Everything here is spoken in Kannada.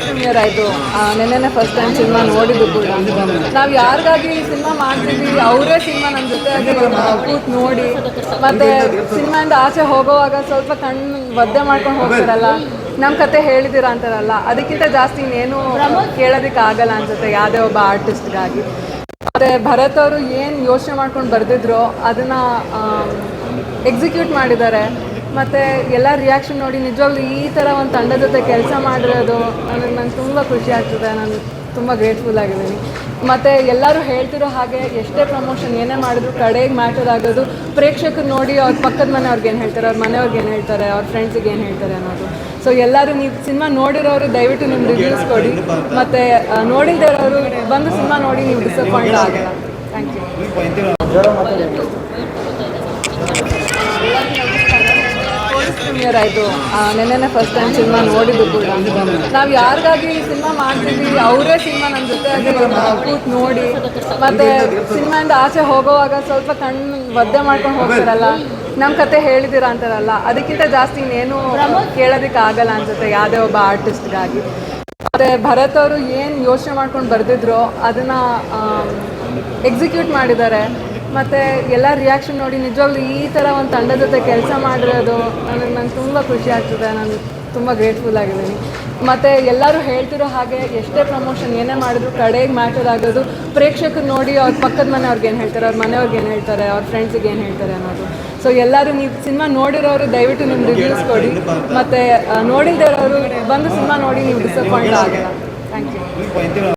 ಪ್ರೀಮಿಯರ್ ಆಯಿತು. ಫಸ್ಟ್ ಟೈಮ್ ಸಿನಿಮಾ ನೋಡಿದ್ದು ಕೂಡ. ನಾವು ಯಾರಿಗಾಗಿ ಸಿನಿಮಾ ಮಾಡ್ತಿದ್ದೀವಿ ಅವರೇ ಸಿನಿಮಾ ನಮ್ಮ ಜೊತೆಯಾಗಿ ಕೂತ್ ನೋಡಿ. ಮತ್ತೆ ಸಿನಿಮಾಯಿಂದ ಆಚೆ ಹೋಗೋವಾಗ ಸ್ವಲ್ಪ ಕಣ್ಣು ಒದ್ದೆ ಮಾಡ್ಕೊಂಡು ಹೋಗ್ತಾರಲ್ಲ ನಮ್ಮ ಕತೆ ಹೇಳಿದ್ದೀರಾ ಅಂತಾರಲ್ಲ, ಅದಕ್ಕಿಂತ ಜಾಸ್ತಿ ಇನ್ನೇನು ಕೇಳೋದಿಕ್ ಆಗಲ್ಲ ಅನ್ಸುತ್ತೆ, ಯಾವುದೇ ಒಬ್ಬ ಆರ್ಟಿಸ್ಟ್ಗಾಗಿ ಮತ್ತೆ ಭರತ್ ಅವರು ಏನು ಯೋಚನೆ ಮಾಡ್ಕೊಂಡು ಬರೆದಿದ್ರು, ಅದನ್ನ ಎಕ್ಸಿಕ್ಯೂಟ್ ಮಾಡಿದ್ದಾರೆ. ಮತ್ತೆ ಎಲ್ಲ ರಿಯಾಕ್ಷನ್ ನೋಡಿ ನಿಜವಾಗ್ಲೂ ಈ ಥರ ಒಂದು ತಂಡದ ಜೊತೆ ಕೆಲಸ ಮಾಡಿರೋದು ನನಗೆ ನಂಗೆ ತುಂಬ ಖುಷಿ ಆಗ್ತದೆ. ನಾನು ತುಂಬ ಗ್ರೇಟ್ಫುಲ್ ಆಗಿದ್ದೀನಿ. ಮತ್ತು ಎಲ್ಲರೂ ಹೇಳ್ತಿರೋ ಹಾಗೆ ಎಷ್ಟೇ ಪ್ರಮೋಷನ್ ಏನೇ ಮಾಡಿದ್ರು ಕಡೆಗೆ ಮ್ಯಾಟರ್ ಆಗೋದು, ಪ್ರೇಕ್ಷಕರು ನೋಡಿ ಅವ್ರ ಪಕ್ಕದ ಮನೆಯವ್ರಿಗೆ ಏನು ಹೇಳ್ತಾರೆ, ಅವ್ರ ಮನೆಯವ್ರಿಗೆ ಏನು ಹೇಳ್ತಾರೆ, ಅವ್ರ ಫ್ರೆಂಡ್ಸಿಗೆ ಏನು ಹೇಳ್ತಾರೆ ಅನ್ನೋದು. ಸೊ ಎಲ್ಲರೂ ನೀವು ಸಿನಿಮಾ ನೋಡಿರೋರು ದಯವಿಟ್ಟು ನಿಮ್ಮ ರಿವ್ಯೂಸ್ ಕೊಡಿ. ಮತ್ತು ನೋಡಿದಿರೋರು ಬಂದು ಸಿನಿಮಾ ನೋಡಿ ನೀವು ಡಿಸಪಾಯಿಂಟ್ ಆಗಲ್ಲ. ಥ್ಯಾಂಕ್ ಯು ಪ್ರೀಮಿಯರ್ ಆಯಿತು. ನೆನ್ನೆನೆ ಫಸ್ಟ್ ಟೈಮ್ ಸಿನಿಮಾ ನೋಡಿದ್ದು ಕೂಡ. ನಾವು ಯಾರಿಗಾಗಿ ಸಿನಿಮಾ ಮಾಡ್ತೀವಿ ಅವರೇ ಸಿನಿಮಾ ನಮ್ಮ ಜೊತೆ ಕೂತ್ ನೋಡಿ, ಮತ್ತೆ ಸಿನಿಮಾಯಿಂದ ಆಚೆ ಹೋಗೋವಾಗ ಸ್ವಲ್ಪ ಕಣ್ಣು ಒದ್ದೆ ಮಾಡ್ಕೊಂಡು ಹೋಗ್ತಾರಲ್ಲ ನಮ್ಮ ಕತೆ ಹೇಳಿದಿರಾ ಅಂತಾರಲ್ಲ, ಅದಕ್ಕಿಂತ ಜಾಸ್ತಿ ಇನ್ನೇನು ಕೇಳೋದಕ್ಕೆ ಆಗಲ್ಲ ಅನ್ಸುತ್ತೆ, ಯಾವುದೇ ಒಬ್ಬ ಆರ್ಟಿಸ್ಟ್ಗಾಗಿ ಮತ್ತೆ ಭರತ್ ಅವರು ಏನು ಯೋಚನೆ ಮಾಡ್ಕೊಂಡು ಬರೆದಿದ್ರು, ಅದನ್ನ ಎಕ್ಸಿಕ್ಯೂಟ್ ಮಾಡಿದ್ದಾರೆ. ಮತ್ತು ಎಲ್ಲ ರಿಯಾಕ್ಷನ್ ನೋಡಿ ನಿಜವಾಗ್ಲೂ ಈ ಥರ ಒಂದು ತಂಡದ ಜೊತೆ ಕೆಲಸ ಮಾಡಿರೋದು ನನಗೆ ನಂಗೆ ತುಂಬ ಖುಷಿ ಆಗ್ತದೆ. ನಾನು ತುಂಬ ಗ್ರೇಟ್ಫುಲ್ ಆಗಿದ್ದೀನಿ. ಮತ್ತು ಎಲ್ಲರೂ ಹೇಳ್ತಿರೋ ಹಾಗೆ ಎಷ್ಟೇ ಪ್ರಮೋಷನ್ ಏನೇ ಮಾಡಿದ್ರು ಕಡೆಗೆ ಮ್ಯಾಟರ್ ಆಗೋದು, ಪ್ರೇಕ್ಷಕರು ನೋಡಿ ಅವ್ರ ಪಕ್ಕದ ಮನೆಯವ್ರಿಗೆ ಏನು ಹೇಳ್ತಾರೆ, ಅವ್ರ ಮನೆಯವ್ರಿಗೆ ಏನು ಹೇಳ್ತಾರೆ, ಅವ್ರ ಫ್ರೆಂಡ್ಸಿಗೆ ಏನು ಹೇಳ್ತಾರೆ ಅನ್ನೋದು. ಸೊ ಎಲ್ಲರೂ ನೀವು ಸಿನಿಮಾ ನೋಡಿರೋರು ದಯವಿಟ್ಟು ನಿಮ್ಮ ರಿವ್ಯೂಸ್ ಕೊಡಿ. ಮತ್ತು ಅವರು ಬಂದು ಸಿನಿಮಾ ನೋಡಿ ನೀವು ಡಿಸಪಾಯಿಂಟ್ ಆಗಲ್ಲ. Thank you